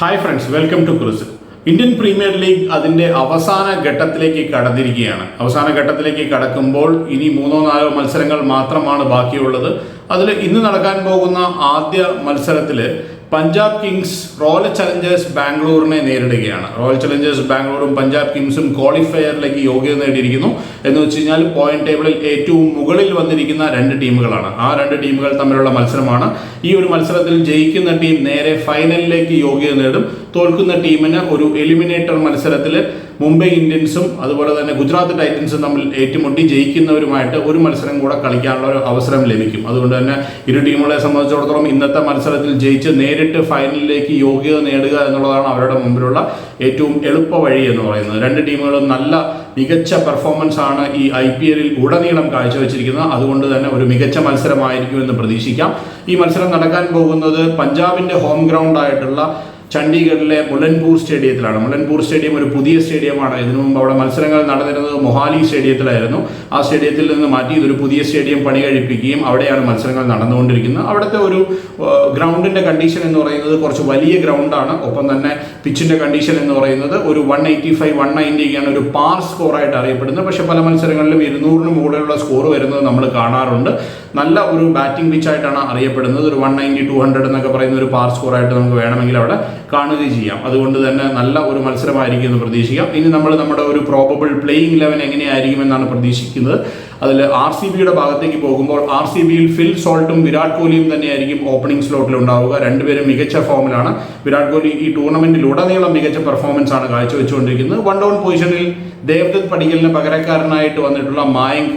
Hi friends welcome to Chris Indian premier league അതിന്റെ അവസാന ഘട്ടത്തിലേക്ക് കടന്നിരിക്കുകയാണ്. അവസാന ഘട്ടത്തിലേക്ക് കടക്കുമ്പോൾ ഇനി മൂന്നോ നാലോ മത്സരങ്ങൾ മാത്രമാണ് ബാക്കിയുള്ളത്. അതിൽ ഇന്ന് നടക്കാൻ പോകുന്ന ആദ്യ മത്സരത്തിൽ പഞ്ചാബ് കിങ്സ് റോയൽ ചലഞ്ചേഴ്സ് ബാംഗ്ലൂരിനെ നേരിടുകയാണ്. റോയൽ ചലഞ്ചേഴ്സ് ബാംഗ്ലൂരും പഞ്ചാബ് കിങ്സും ക്വാളിഫയറിലേക്ക് യോഗ്യത നേടിയിരിക്കുന്നു. എന്ന് വെച്ച് കഴിഞ്ഞാൽ പോയിന്റ് ടേബിളിൽ ഏറ്റവും മുകളിൽ വന്നിരിക്കുന്ന രണ്ട് ടീമുകളാണ്. ആ രണ്ട് ടീമുകൾ തമ്മിലുള്ള മത്സരമാണ്. ഈ ഒരു മത്സരത്തിൽ ജയിക്കുന്ന ടീം നേരെ ഫൈനലിലേക്ക് യോഗ്യത നേടും. തോൽക്കുന്ന ടീമിന് ഒരു എലിമിനേറ്റർ മത്സരത്തിൽ മുംബൈ ഇന്ത്യൻസും അതുപോലെ തന്നെ ഗുജറാത്ത് ടൈറ്റൻസും തമ്മിൽ ഏറ്റുമുട്ടി ജയിക്കുന്നവരുമായിട്ട് ഒരു മത്സരം കൂടെ കളിക്കാനുള്ള ഒരു അവസരം ലഭിക്കും. അതുകൊണ്ട് തന്നെ ഇരു ടീമുകളെ സംബന്ധിച്ചിടത്തോളം ഇന്നത്തെ മത്സരത്തിൽ ജയിച്ച് നേരിട്ട് ഫൈനലിലേക്ക് യോഗ്യത നേടുക എന്നുള്ളതാണ് അവരുടെ മുമ്പിലുള്ള ഏറ്റവും എളുപ്പ വഴി എന്ന് പറയുന്നത്. രണ്ട് ടീമുകളും നല്ല മികച്ച പെർഫോമൻസ് ആണ് ഈ ഐ പി എല്ലിൽ ഉടനീളം കാഴ്ചവെച്ചിരിക്കുന്നത്. അതുകൊണ്ട് തന്നെ ഒരു മികച്ച മത്സരമായിരിക്കും എന്ന് പ്രതീക്ഷിക്കാം. ഈ മത്സരം നടക്കാൻ പോകുന്നത് പഞ്ചാബിന്റെ ഹോം ഗ്രൗണ്ട് ആയിട്ടുള്ള ചണ്ഡീഗഡിലെ മുലൻപൂർ സ്റ്റേഡിയത്തിലാണ്. മുലൻപൂർ സ്റ്റേഡിയം ഒരു പുതിയ സ്റ്റേഡിയമാണ്. ഇതിനു മുമ്പ് അവിടെ മത്സരങ്ങൾ നടന്നിരുന്നത് മൊഹാലി സ്റ്റേഡിയത്തിലായിരുന്നു. ആ സ്റ്റേഡിയത്തിൽ നിന്ന് മാറ്റി ഇതൊരു പുതിയ സ്റ്റേഡിയം പണി കഴിപ്പിക്കുകയും അവിടെയാണ് മത്സരങ്ങൾ നടന്നുകൊണ്ടിരിക്കുന്നത്. അവിടുത്തെ ഒരു ഗ്രൗണ്ടിന്റെ കണ്ടീഷൻ എന്ന് പറയുന്നത് കുറച്ച് വലിയ ഗ്രൗണ്ടാണ്. ഒപ്പം തന്നെ പിച്ചിന്റെ കണ്ടീഷൻ എന്ന് പറയുന്നത് ഒരു വൺ എയ്റ്റി ഫൈവ് വൺ നയന്റിയൊക്കെയാണ് ഒരു പാർ സ്കോറായിട്ട് അറിയപ്പെടുന്നത്. പക്ഷേ പല മത്സരങ്ങളിലും ഇരുന്നൂറിന് മുകളിലുള്ള സ്കോർ വരുന്നത് നമ്മൾ കാണാറുണ്ട്. നല്ല ഒരു ബാറ്റിംഗ് പിച്ചായിട്ടാണ് അറിയപ്പെടുന്നത്. ഒരു വൺ നയന്റി ടു ഹൺഡ്രഡ് എന്നൊക്കെ പറയുന്ന ഒരു പാർ സ്കോറായിട്ട് നമുക്ക് വേണമെങ്കിൽ അവിടെ കാണുകയും ചെയ്യാം. അതുകൊണ്ട് തന്നെ നല്ല ഒരു മത്സരമായിരിക്കും എന്ന് പ്രതീക്ഷിക്കാം. ഇനി നമ്മൾ നമ്മുടെ ഒരു പ്രോബബിൾ പ്ലേയിങ് ലെവൻ എങ്ങനെയായിരിക്കും എന്നാണ് പ്രതീക്ഷിക്കുന്നത്. അതിൽ ആർ സി ബിയുടെ ഭാഗത്തേക്ക് പോകുമ്പോൾ ആർ സി ബിയിൽ ഫിൽ സോൾട്ടും വിരാട് കോഹ്ലിയും തന്നെയായിരിക്കും ഓപ്പണിംഗ് സ്ലോട്ടിൽ ഉണ്ടാവുക. രണ്ടുപേരും മികച്ച ഫോമിലാണ് വിരാട് കോഹ്ലി ഈ ടൂർണമെന്റിൽ ഉടനീളം മികച്ച പെർഫോമൻസ് ആണ് കാഴ്ചവെച്ചുകൊണ്ടിരിക്കുന്നത്. വൺ ഡൗൺ പൊസിഷനിൽ ദേവദത്ത് പടിക്കലിന് പകരക്കാരനായിട്ട് വന്നിട്ടുള്ള മായങ്ക്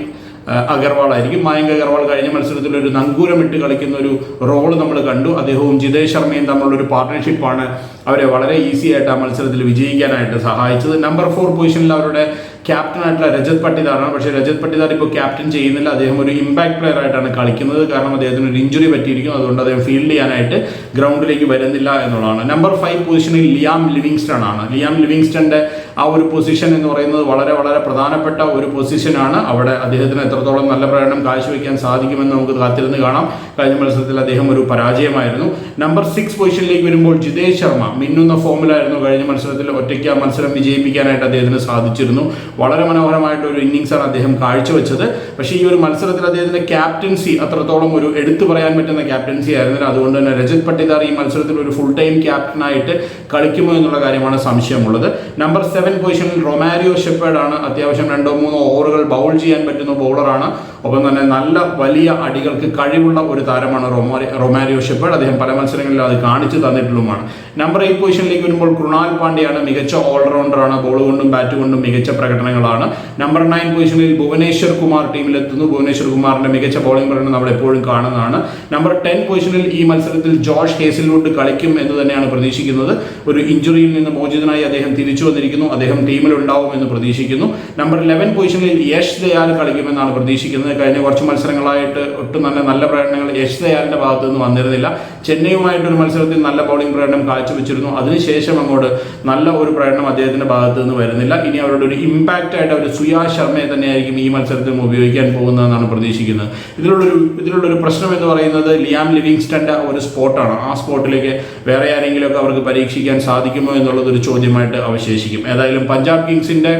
അഗർവാൾ ആയിരിക്കും മായങ്ക് അഗർവാൾ കഴിഞ്ഞ മത്സരത്തിൽ ഒരു നങ്കൂരമിട്ട് കളിക്കുന്ന ഒരു റോൾ നമ്മൾ കണ്ടു. അദ്ദേഹവും ജിതേഷ് ശർമ്മയും തമ്മിലുള്ള ഒരു പാർട്ട്ണർഷിപ്പാണ് അവരെ വളരെ ഈസി ആയിട്ട് ആ മത്സരത്തിൽ വിജയിക്കാനായിട്ട് സഹായിച്ചത്. നമ്പർ ഫോർ പൊസിഷനിൽ അവരുടെ ക്യാപ്റ്റൻ ആയിട്ടുള്ള രജത് പട്ടിദാറാണ്. പക്ഷേ രജത് പട്ടിദാർ ഇപ്പോൾ ക്യാപ്റ്റൻ ചെയ്യുന്നില്ല. അദ്ദേഹം ഒരു ഇമ്പാക്ട് പ്ലെയർ ആയിട്ടാണ് കളിക്കുന്നത്. കാരണം അദ്ദേഹത്തിന് ഒരു ഇഞ്ചുറി പറ്റിയിരിക്കും അതുകൊണ്ട് അദ്ദേഹം ഫീൽഡ് ചെയ്യാനായിട്ട് ഗ്രൗണ്ടിലേക്ക് വരുന്നില്ല എന്നുള്ളതാണ്. നമ്പർ ഫൈവ് പൊസിഷനിൽ ലിയാം ലിവിങ്സ്റ്റൺ ആണ്. ലിയാം ലിവിങ്സ്റ്റന്റെ ആ ഒരു പൊസിഷൻ എന്ന് പറയുന്നത് വളരെ വളരെ പ്രധാനപ്പെട്ട ഒരു പൊസിഷനാണ് അവിടെ അദ്ദേഹത്തിന് എത്രത്തോളം നല്ല പ്രകടനം കാഴ്ചവെക്കാൻ സാധിക്കുമെന്ന് നമുക്ക് കാത്തിരുന്ന് കാണാം. കഴിഞ്ഞ മത്സരത്തിൽ അദ്ദേഹം ഒരു പരാജയമായിരുന്നു. നമ്പർ സിക്സ് പൊസിഷനിലേക്ക് വരുമ്പോൾ ജിതേഷ് ശർമ്മ മിന്നുന്ന ഫോമിലായിരുന്നു കഴിഞ്ഞ മത്സരത്തിൽ ഒറ്റയ്ക്ക് ആ മത്സരം വിജയിപ്പിക്കാനായിട്ട് അദ്ദേഹത്തിന് സാധിച്ചിരുന്നു. വളരെ മനോഹരമായിട്ട് ഒരു ഇന്നിങ്സാണ് അദ്ദേഹം കാഴ്ചവെച്ചത്. പക്ഷേ ഈ ഒരു മത്സരത്തിൽ അദ്ദേഹത്തിന്റെ ക്യാപ്റ്റൻസി അത്രത്തോളം ഒരു എടുത്തു പറയാൻ പറ്റുന്ന ക്യാപ്റ്റൻസി ആയിരുന്നില്ല. അതുകൊണ്ട് തന്നെ രജത് പട്ടിദാർ ഈ മത്സരത്തിൽ ഒരു ഫുൾ ടൈം ക്യാപ്റ്റനായിട്ട് കളിക്കുമോ എന്നുള്ള കാര്യമാണ് സംശയമുള്ളത്. നമ്പർ സെവൻ പൊസിഷനിൽ റൊമാരിയോ ഷെപ്പേർഡ് ആണ് അത്യാവശ്യം രണ്ടോ മൂന്നോ ഓവറുകൾ ബൗൾ ചെയ്യാൻ പറ്റുന്ന ബൗളറാണ് ഒപ്പം തന്നെ നല്ല വലിയ അടികൾക്ക് കഴിവുള്ള ഒരു താരമാണ് റൊമാരി റൊമാരിയോ ഷെപ്പേഡ് അദ്ദേഹം പല മത്സരങ്ങളിലും അത് കാണിച്ചു തന്നിട്ടുള്ളതുമാണ്. നമ്പർ എയ്റ്റ് പൊസിഷനിലേക്ക് വരുമ്പോൾ കൃണാൽ പാണ്ഡ്യയാണ് മികച്ച ഓൾറൗണ്ടറാണ് ബോൾ കൊണ്ടും ബാറ്റ് കൊണ്ടും മികച്ച പ്രകടനങ്ങളാണ്. നമ്പർ നയൻ പൊസിഷനിൽ ഭുവനേശ്വർ കുമാർ ടീമിലെത്തുന്നു. ഭുവനേശ്വർ കുമാറിന്റെ മികച്ച ബോളിംഗ് പ്രകടനം നമ്മൾ എപ്പോഴും കാണുന്നതാണ്. നമ്പർ ടെൻ പൊസിഷനിൽ ഈ മത്സരത്തിൽ ജോഷ് ഹേസിൽവുഡ് കളിക്കും എന്ന് തന്നെയാണ് പ്രതീക്ഷിക്കുന്നത്. ഒരു ഇഞ്ചുറിയിൽ നിന്ന് മോചിതനായി അദ്ദേഹം തിരിച്ചു വന്നിരിക്കുന്നു. അദ്ദേഹം ടീമിൽ ഉണ്ടാവും എന്ന് പ്രതീക്ഷിക്കുന്നു. നമ്പർ ലെവൻ പൊസിഷനിൽ യശ് ദയാൽ കളിക്കുമെന്നാണ് പ്രതീക്ഷിക്കുന്നത്. കഴിഞ്ഞ കുറച്ച് മത്സരങ്ങളായിട്ട് ഒട്ടും തന്നെ നല്ല പ്രകടനങ്ങൾ യശ് ഭാഗത്തുനിന്ന് ഭാഗത്തു നിന്ന് വന്നിരുന്നില്ല. ചെന്നൈയുമായിട്ടൊരു മത്സരത്തിൽ നല്ല ബൗളിംഗ് പ്രകടനം കാഴ്ചവെച്ചിരുന്നു. അതിനുശേഷം അങ്ങോട്ട് നല്ല ഒരു പ്രകടനം അദ്ദേഹത്തിന്റെ ഭാഗത്തുനിന്ന് വരുന്നില്ല. ഇനി അവരുടെ ഒരു ഇമ്പാക്റ്റ് ആയിട്ട് അവർ സുയാ ശർമ്മയെ തന്നെയായിരിക്കും ഈ മത്സരത്തിൽ ഉപയോഗിക്കാൻ പോകുന്നതെന്നാണ് പ്രതീക്ഷിക്കുന്നത്. ഇതിലുള്ളൊരു ഇതിലുള്ളൊരു പ്രശ്നം എന്ന് പറയുന്നത് ലിയാം ലിവിങ്സ്റ്റന്റെ ഒരു സ്പോട്ടാണ്. ആ സ്പോട്ടിലേക്ക് വേറെ ആരെങ്കിലുമൊക്കെ അവർക്ക് പരീക്ഷിക്കാൻ സാധിക്കുമോ എന്നുള്ളത് ഒരു ചോദ്യമായിട്ട് അവശേഷിക്കും. ഏതായാലും പഞ്ചാബ് കിങ്സിന്റെ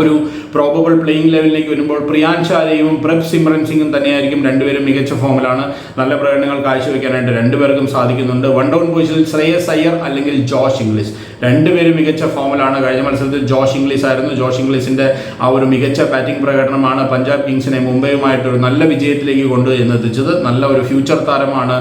ഒരു പ്രോബബിൾ പ്ലേയിങ് ലെവലിലേക്ക് വരുമ്പോൾ പ്രിയാൻഷാലയും പ്രഭ് സിമ്രൻ സിംഗും തന്നെയായിരിക്കും രണ്ടുപേരും മികച്ച ഫോമിലാണ്. നല്ല പ്രകടനങ്ങൾ കാഴ്ചവെക്കാനായിട്ട് രണ്ടുപേർക്കും സാധിക്കുന്നുണ്ട്. വൺ ഡൗൺ പൊസിഷനിൽ ശ്രേയസ് അയ്യർ അല്ലെങ്കിൽ ജോഷ് ഇംഗ്ലീഷ്. രണ്ടുപേരും മികച്ച ഫോമിലാണ്. കഴിഞ്ഞ മത്സരത്തിൽ ജോഷ് ഇംഗ്ലീഷ് ആയിരുന്നു. ജോഷ് ഇംഗ്ലീഷിന്റെ ആ ഒരു മികച്ച ബാറ്റിംഗ് പ്രകടനമാണ് പഞ്ചാബ് കിങ്സിനെ മുംബൈയുമായിട്ട് ഒരു നല്ല വിജയത്തിലേക്ക് കൊണ്ടുവന്നെത്തിച്ചത് നല്ല ഒരു ഫ്യൂച്ചർ താരമാണ്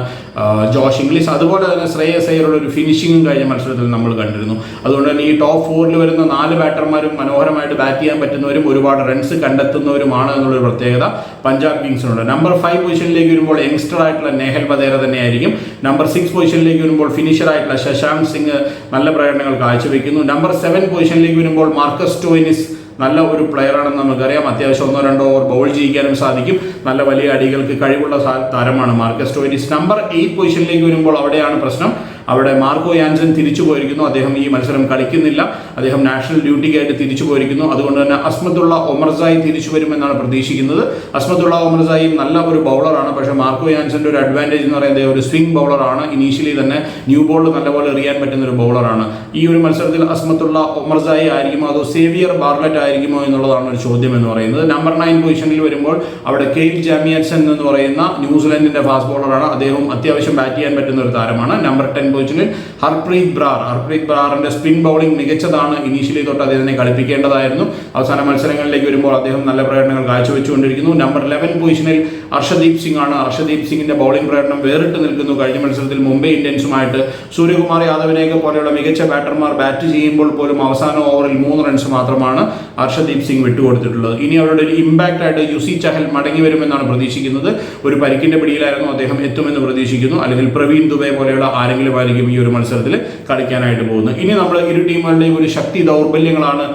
ജോഷ് ഇംഗ്ലീഷ്. അതുപോലെ തന്നെ ശ്രേയസ് അയ്യറുടെ ഒരു ഫിനിഷിങ്ങും കഴിഞ്ഞ മത്സരത്തിൽ നമ്മൾ കണ്ടിരുന്നു. അതുകൊണ്ട് തന്നെ ഈ ടോപ്പ് ഫോറിൽ വരുന്ന നാല് ബാറ്റർമാരും മനോഹരമായിട്ട് ബാറ്റ് ചെയ്യാൻ പറ്റുന്നവരും ഒരുപാട് റൺസ് കണ്ടെത്തുന്നവരുമാണ് എന്നുള്ളൊരു പ്രത്യേകത പഞ്ചാബ് കിങ്സിനുണ്ട് നമ്പർ ഫൈവ് പൊസിഷനിലേക്ക് വരുമ്പോൾ യങ്സ്റ്റർ ആയിട്ടുള്ള നെഹൽ ബദേര തന്നെയായിരിക്കും. നമ്പർ സിക്സ് പൊസിഷനിലേക്ക് വരുമ്പോൾ ഫിനിഷർ ആയിട്ടുള്ള ശശാങ്ക് സിംഗ് നല്ല പ്രകടനങ്ങൾ കാഴ്ചവെക്കുന്നു. നമ്പർ സെവൻ പൊസിഷനിലേക്ക് വരുമ്പോൾ മാർക്കസ് ടോയിനിസ് നല്ല ഒരു പ്ലെയർ ആണെന്ന് നമുക്കറിയാം. അത്യാവശ്യം ഒന്നോ രണ്ടോ ഓവർ ബൗൾ ചെയ്യിക്കാനും സാധിക്കും. നല്ല വലിയ അടികൾക്ക് കഴിവുള്ള താരമാണ് മാർക്കസ് ടോയിനിസ് നമ്പർ എയ്റ്റ് പൊസിഷനിലേക്ക് വരുമ്പോൾ അവിടെയാണ് പ്രശ്നം. അവിടെ മാർക്കോ യാൻസൻ തിരിച്ചു പോയിരിക്കുന്നു. അദ്ദേഹം ഈ മത്സരം കളിക്കുന്നില്ല. അദ്ദേഹം നാഷണൽ ഡ്യൂട്ടിക്കായിട്ട് തിരിച്ചു പോയിരിക്കുന്നു. അതുകൊണ്ട് തന്നെ അസ്മത്തുള്ള ഒമർസായി തിരിച്ചു വരുമെന്നാണ് പ്രതീക്ഷിക്കുന്നത്. അസ്മത്തുള്ള ഒമർസായി നല്ല ഒരു ബൗളറാണ് പക്ഷേ മാർക്കോ യാൻസന്റെ ഒരു അഡ്വാന്റേജ് എന്ന് പറയുന്നത് ഒരു സ്വിംഗ് ബൗളറാണ് ഇനീഷ്യലി തന്നെ ന്യൂ ബോൾ നല്ലപോലെ എറിയാൻ പറ്റുന്ന ഒരു ബൗളറാണ് ഈ ഒരു മത്സരത്തിൽ അസ്മത്തുള്ള ഒമർസായി ആയിരിക്കുമോ അതോ സേവിയർ ബാർലറ്റ് ആയിരിക്കുമോ എന്നുള്ളതാണ് ഒരു ചോദ്യം എന്ന് പറയുന്നത്. നമ്പർ നയൻ പൊസിഷനിൽ വരുമ്പോൾ അവിടെ കെയിൽ ജാമിയൻസൺ എന്ന് പറയുന്ന ന്യൂസിലൻഡിന്റെ ഫാസ്റ്റ് ബോളറാണ് അദ്ദേഹം അത്യാവശ്യം ബാറ്റ് ചെയ്യാൻ പറ്റുന്ന ഒരു താരമാണ്. നമ്പർ ടെൻ പൊസിഷനിൽ ഹർപ്രീത് ബ്രാർ. ഹർപ്രീത് ബ്രാറിന്റെ സ്പിൻ ബൗളിംഗ് മികച്ചതാണ്. ഇനീഷ്യലി തൊട്ട് അദ്ദേഹത്തിനെ കളിപ്പിക്കേണ്ടതായിരുന്നു. അവസാന മത്സരങ്ങളിലേക്ക് വരുമ്പോൾ അദ്ദേഹം നല്ല പ്രകടനങ്ങൾ കാഴ്ചവെച്ചുകൊണ്ടിരിക്കുന്നു. നമ്പർ ലെവൻ പൊസിഷനിൽ അർഷദീപ് സിംഗ് ആണ്. അർഷദീപ് സിംഗിന്റെ ബൗളിംഗ് പ്രകടനം വേറിട്ട് നിൽക്കുന്നു. കഴിഞ്ഞ മത്സരത്തിൽ മുംബൈ ഇന്ത്യൻസുമായിട്ട് സൂര്യകുമാർ യാദവിനെയൊക്കെ പോലെയുള്ള മികച്ച ബാറ്റർമാർ ബാറ്റ് ചെയ്യുമ്പോൾ പോലും അവസാന ഓവറിൽ മൂന്ന് റൺസ് മാത്രമാണ് ഹർഷദീപ് സിംഗ് വിട്ടുകൊടുത്തിട്ടുള്ളത്. ഇനി അവരുടെ ഒരു ഇമ്പാക്റ്റ് ആയിട്ട് യുസി ചഹൽ മടങ്ങി വരുമെന്നാണ് പ്രതീക്ഷിക്കുന്നത്. ഒരു പരിക്കിന്റെ പിടിയിലായിരുന്നു അദ്ദേഹം എത്തുമെന്ന് പ്രതീക്ഷിക്കുന്നു. അല്ലെങ്കിൽ പ്രവീൺ ദുബെ പോലെയുള്ള ആരെങ്കിലും ആയിരിക്കും ഈ ഒരു മത്സരത്തിൽ കളിക്കാനായിട്ട് പോകുന്നത്. ഇനി നമ്മൾ ഇരു ടീമുകളുടെയും ഒരു ശക്തി ദൗർബല്യങ്ങളാണ്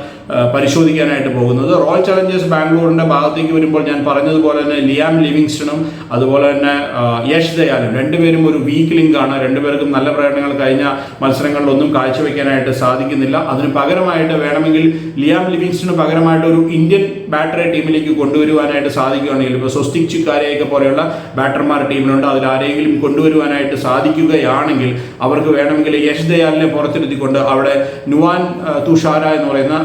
പരിശോധിക്കാനായിട്ട് പോകുന്നത്. റോയൽ ചലഞ്ചേഴ്സ് ബാംഗ്ലൂരിന്റെ ഭാഗത്തേക്ക് വരുമ്പോൾ ഞാൻ പറഞ്ഞതുപോലെ തന്നെ ലിയാം ലിവിങ്സ്റ്റണും അതുപോലെ തന്നെ യഷ് ദയാലും രണ്ടുപേരും ഒരു വീക്ക് ലിങ്ക് ആണ്. രണ്ടുപേർക്കും നല്ല പ്രകടനങ്ങൾ കഴിഞ്ഞ മത്സരങ്ങളിലൊന്നും കാഴ്ചവെക്കാനായിട്ട് സാധിക്കുന്നില്ല. അതിന് പകരമായിട്ട് വേണമെങ്കിൽ ലിയാം ലിവിങ്സ്റ്റണിന് പകരമായിട്ട് ഒരു ഇന്ത്യൻ ബാറ്ററെ ടീമിലേക്ക് കൊണ്ടുവരുവാനായിട്ട് സാധിക്കുകയാണെങ്കിൽ ഇപ്പോൾ സ്വസ്തിക് ചിക്കാരെയൊക്കെ പോലെയുള്ള ബാറ്റർമാർ ടീമിലുണ്ട്. അതിൽ ആരെങ്കിലും കൊണ്ടുവരുവാനായിട്ട് സാധിക്കുകയാണെങ്കിൽ അവർക്ക് വേണമെങ്കിൽ യശ് ദയാലിനെ പുറത്തിരുത്തിക്കൊണ്ട് അവിടെ നുവാൻ തുഷാര എന്ന് പറയുന്ന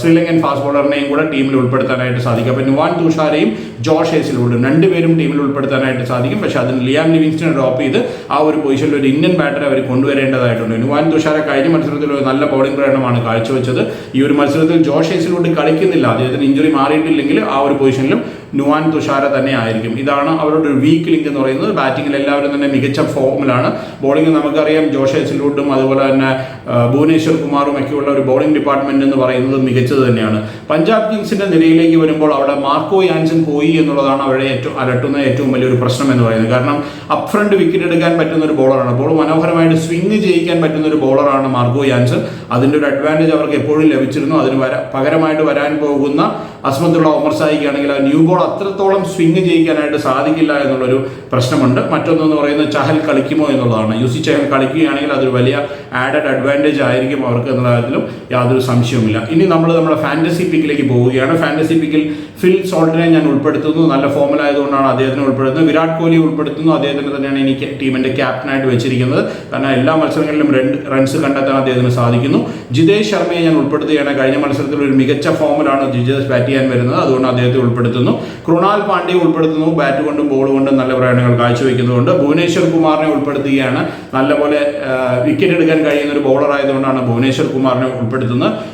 ശ്രീലങ്കൻ ഫാസ്റ്റ് ബോളറിനെയും കൂടെ ടീമിൽ ഉൾപ്പെടുത്താനായിട്ട് സാധിക്കും. അപ്പോൾ നുവാൻ തുഷാരെയും ജോഷ് ഹേസിലൂടും രണ്ടുപേരും ടീമിൽ ഉൾപ്പെടുത്താനായിട്ട് സാധിക്കും. പക്ഷേ അതിന് ലിയാം ലിവിങ്സ്റ്റിനെ ഡ്രോപ്പ് ചെയ്ത് ആ ഒരു പൊസിഷനിൽ ഒരു ഇന്ത്യൻ ബാറ്ററെ അവർ കൊണ്ടുവരേണ്ടതായിട്ടുണ്ട്. നുവാൻ തുഷാര കഴിഞ്ഞ മത്സരത്തിൽ ഒരു നല്ല ബോളിംഗ് പ്രകടനമാണ് കാഴ്ചവെച്ചത്. ഈ ഒരു മത്സരത്തിൽ ജോഷ് ഹേസിലൂടെ കളിക്കുന്നില്ല. അദ്ദേഹത്തിന് ഇഞ്ചുറി മാറിയിട്ടില്ലെങ്കിൽ ആ ഒരു പൊസിഷനിലും നുവാൻ തുഷാര തന്നെ ആയിരിക്കും ഇതാണ് അവരുടെ വീക്ക് ലിങ്ക് എന്ന് പറയുന്നത്. ബാറ്റിംഗിൽ എല്ലാവരും തന്നെ മികച്ച ഫോമിലാണ് ബോളിംഗ് നമുക്കറിയാം ജോഷ് ഹെസിലൂട്ടും അതുപോലെ തന്നെ ഭുവനേശ്വർ കുമാറും ഒക്കെയുള്ള ഒരു ബോളിംഗ് ഡിപ്പാർട്ട്മെന്റ് എന്ന് പറയുന്നത് മികച്ചത് തന്നെയാണ്. പഞ്ചാബ് കിങ്സിന്റെ നിലയിലേക്ക് വരുമ്പോൾ അവിടെ മാർക്കോ യാൻസൺ പോയി എന്നുള്ളതാണ് അവരുടെ ഏറ്റവും അലട്ടുന്ന ഏറ്റവും വലിയൊരു പ്രശ്നം എന്ന് പറയുന്നത്. കാരണം അപ് ഫ്രണ്ട് വിക്കറ്റ് എടുക്കാൻ പറ്റുന്ന ഒരു ബോളറാണ് ബോൾ മനോഹരമായിട്ട് സ്വിംഗ് ചെയ്യിക്കാൻ പറ്റുന്ന ഒരു ബോളറാണ് മാർക്കോ യാൻസൺ. അതിന്റെ ഒരു അഡ്വാന്റേജ് അവർക്ക് എപ്പോഴും ലഭിച്ചിരുന്നു. അതിന് പകരമായിട്ട് വരാൻ പോകുന്ന അസ്മത്തുള്ള ഒമർ സായിക്കാണെങ്കിൽ ആ ന്യൂ ബോൾ അത്രത്തോളം സ്വിങ് ചെയ്യിക്കാനായിട്ട് സാധിക്കില്ല എന്നുള്ളൊരു പ്രശ്നമുണ്ട്. മറ്റൊന്നെന്ന് പറയുന്നത് ചഹൽ കളിക്കുമോ എന്നുള്ളതാണ്. യുസി ചഹൽ കളിക്കുകയാണെങ്കിൽ അതൊരു വലിയ ആഡഡ് അഡ്വാന്റേജ് ആയിരിക്കും അവർക്ക് എന്നുള്ള കാര്യത്തിലും. യാതൊരു സംശയവുമില്ല. ഇനി നമ്മൾ നമ്മുടെ ഫാന്റസി പിക്കിലേക്ക് പോവുകയാണ്. ഫാന്റസി പിക്കിൽ ഫിൽ സോൾട്ടിനെ ഞാൻ ഉൾപ്പെടുത്തുന്നു. നല്ല ഫോമിലായതുകൊണ്ടാണ് അദ്ദേഹത്തിനെ ഉൾപ്പെടുത്തുന്നത്. വിരാട് കോഹ്ലി ഉൾപ്പെടുത്തുന്നു. അദ്ദേഹത്തിന് തന്നെയാണ് എനിക്ക് ടീമിന്റെ ക്യാപ്റ്റനായിട്ട് വെച്ചിരിക്കുന്നത്. കാരണം എല്ലാ മത്സരങ്ങളിലും രണ്ട് റൺസ് കണ്ടെത്താൻ അദ്ദേഹത്തിന് സാധിക്കുന്നു. ജിതേഷ് ശർമ്മയെ ഞാൻ ഉൾപ്പെടുത്തുകയാണ്. കഴിഞ്ഞ മത്സരത്തിൽ ഒരു മികച്ച ഫോമിലാണ് ജിതേഷ് ബാറ്റ് ചെയ്യാൻ വരുന്നത്. അതുകൊണ്ട് അദ്ദേഹത്തെ ഉൾപ്പെടുത്തുന്നു. കൃണാൽ പാണ്ഡ്യയെ ഉൾപ്പെടുത്തുന്നു. ബാറ്റ് കൊണ്ടും ബോൾ കൊണ്ടും നല്ല പ്രകടനങ്ങൾ കാഴ്ചവെക്കുന്നതുകൊണ്ട്. ഭുവനേശ്വർ കുമാറിനെ ഉൾപ്പെടുത്തുകയാണ്. നല്ലപോലെ വിക്കറ്റ് എടുക്കാൻ കഴിയുന്ന ഒരു ബോളർ ആയതുകൊണ്ടാണ് ഭുവനേശ്വർ കുമാറിനെ ഉൾപ്പെടുത്തുന്നത്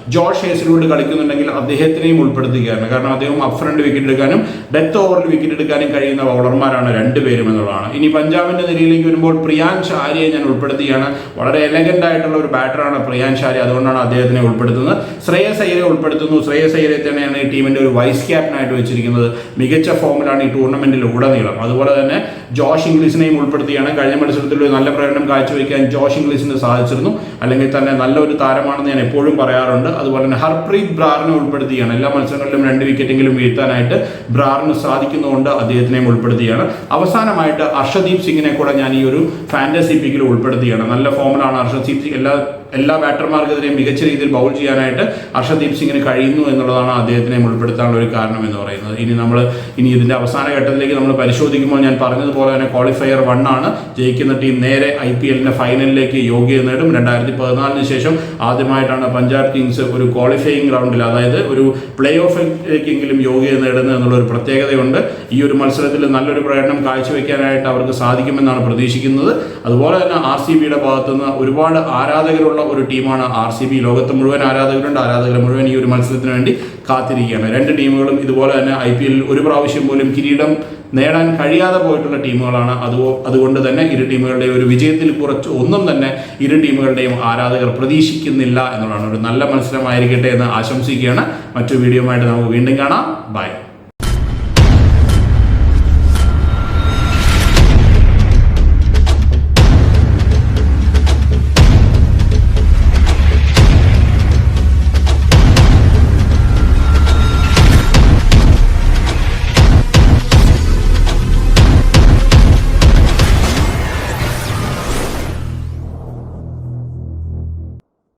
ജോഷ് ഹേസിലൂടെ കളിക്കുന്നുണ്ടെങ്കിൽ അദ്ദേഹത്തിനെയും ഉൾപ്പെടുത്തുകയാണ്. കാരണം അദ്ദേഹം അപ് ഫ്രണ്ട് വിക്കറ്റ് എടുക്കാനും ഡെത്ത് ഓവറിൽ വിക്കറ്റ് എടുക്കാനും കഴിയുന്ന ബൗളർമാരാണ് രണ്ടുപേരും എന്നുള്ളതാണ്. ഇനി പഞ്ചാബിന്റെ നിരയിലേക്ക് വരുമ്പോൾ പ്രിയാൻഷ് ആര്യയെ ഞാൻ ഉൾപ്പെടുത്തുകയാണ്. വളരെ എലഗന്റ് ആയിട്ടുള്ള ഒരു ബാറ്ററാണ് പ്രിയാൻഷ് ആര്യ അതുകൊണ്ടാണ് അദ്ദേഹത്തിനെ ഉൾപ്പെടുത്തുന്നത്. ശ്രേയസ് അയ്യരെ ഉൾപ്പെടുത്തുന്നു. ശ്രേയസ് അയ്യരെ തന്നെയാണ് ഈ ടീമിന്റെ ഒരു വൈസ് ക്യാപ്റ്റൻ ആയിട്ട് വെച്ചിരിക്കുന്നത്. മികച്ച ഫോമിലാണ് ഈ ടൂർണമെന്റിൽ ഉടനീളം. അതുപോലെ തന്നെ ജോഷ് ഇംഗ്ലീഷിനെയും ഉൾപ്പെടുത്തിയാണ് കഴിഞ്ഞ മത്സരത്തിൽ ഒരു നല്ല പ്രകടനം കാഴ്ചവെക്കാൻ ജോഷ് ഇംഗ്ലീഷിന് സാധിച്ചിരുന്നു. അല്ലെങ്കിൽ തന്നെ നല്ലൊരു താരമാണെന്ന് ഞാൻ എപ്പോഴും പറയാറുണ്ട്. അതുപോലെ തന്നെ ഹർപ്രീത് ബ്രാറിനെ ഉൾപ്പെടുത്തിയാണ്. എല്ലാ മത്സരങ്ങളിലും രണ്ട് വിക്കറ്റെങ്കിലും വീഴ്ത്താനായിട്ട് ബ്രാറിന് സാധിക്കുന്നതുകൊണ്ട് അദ്ദേഹത്തിനെയും ഉൾപ്പെടുത്തിയാണ്. അവസാനമായിട്ട് അർഷദീപ് സിംഗിനെ കൂടെ ഞാൻ ഈ ഒരു ഫാന്റസി പിക്കിൽ ഉൾപ്പെടുത്തിയാണ്. നല്ല ഫോമിലാണ് അർഷദീപ് സിംഗ് എല്ലാ എല്ലാ ബാറ്റർമാർക്കെതിരെയും മികച്ച രീതിയിൽ ബൗൾ ചെയ്യാനായിട്ട് ഹർഷദീപ് സിംഗിന് കഴിയുന്നു എന്നുള്ളതാണ് അദ്ദേഹത്തിനെ ഉൾപ്പെടുത്താനുള്ള ഒരു കാരണം എന്ന് പറയുന്നത്. ഇനി നമ്മൾ ഇനി ഇതിന്റെ അവസാന ഘട്ടത്തിലേക്ക് നമ്മൾ പരിശോധിക്കുമ്പോൾ ഞാൻ പറഞ്ഞതുപോലെ തന്നെ ക്വാളിഫയർ വൺ ആണ്. ജയിക്കുന്ന ടീം നേരെ ഐ പി എല്ലിന്റെ ഫൈനലിലേക്ക് യോഗ്യത നേടും. രണ്ടായിരത്തി പതിനാലിന് ശേഷം ആദ്യമായിട്ടാണ് പഞ്ചാബ് കിങ്സ് ഒരു ക്വാളിഫയിങ് റൗണ്ടിൽ അതായത് ഒരു പ്ലേ ഓഫിലേക്കെങ്കിലും യോഗ്യത നേടുന്നത് എന്നുള്ള ഒരു പ്രത്യേകതയുണ്ട്. ഈ ഒരു മത്സരത്തിൽ നല്ലൊരു പ്രകടനം കാഴ്ചവെക്കാനായിട്ട് അവർക്ക് സാധിക്കുമെന്നാണ് പ്രതീക്ഷിക്കുന്നത്. അതുപോലെ തന്നെ ആർ സി ബിയുടെ ഭാഗത്തുനിന്ന് ഒരുപാട് ആരാധകരുള്ള ഒരു ടീമാണ് ആർ സി ബി. ലോകത്ത് മുഴുവൻ ആരാധകരുണ്ട്. ആരാധകർ മുഴുവൻ ഈ ഒരു മത്സരത്തിന് വേണ്ടി കാത്തിരിക്കുകയാണ്. രണ്ട് ടീമുകളും ഇതുപോലെ തന്നെ ഐ പി എല്ലിൽ ഒരു പ്രാവശ്യം പോലും കിരീടം നേടാൻ കഴിയാതെ പോയിട്ടുള്ള ടീമുകളാണ്. അത് അതുകൊണ്ട് തന്നെ ഇരു ടീമുകളുടെയും ഒരു വിജയത്തിൽ കുറച്ച് ഒന്നും തന്നെ ഇരു ടീമുകളുടെയും ആരാധകർ പ്രതീക്ഷിക്കുന്നില്ല എന്നുള്ളതാണ്. ഒരു നല്ല മത്സരമായിരിക്കട്ടെ എന്ന് ആശംസിക്കുകയാണ്. മറ്റു വീഡിയോ നമുക്ക് വീണ്ടും കാണാം. ബൈ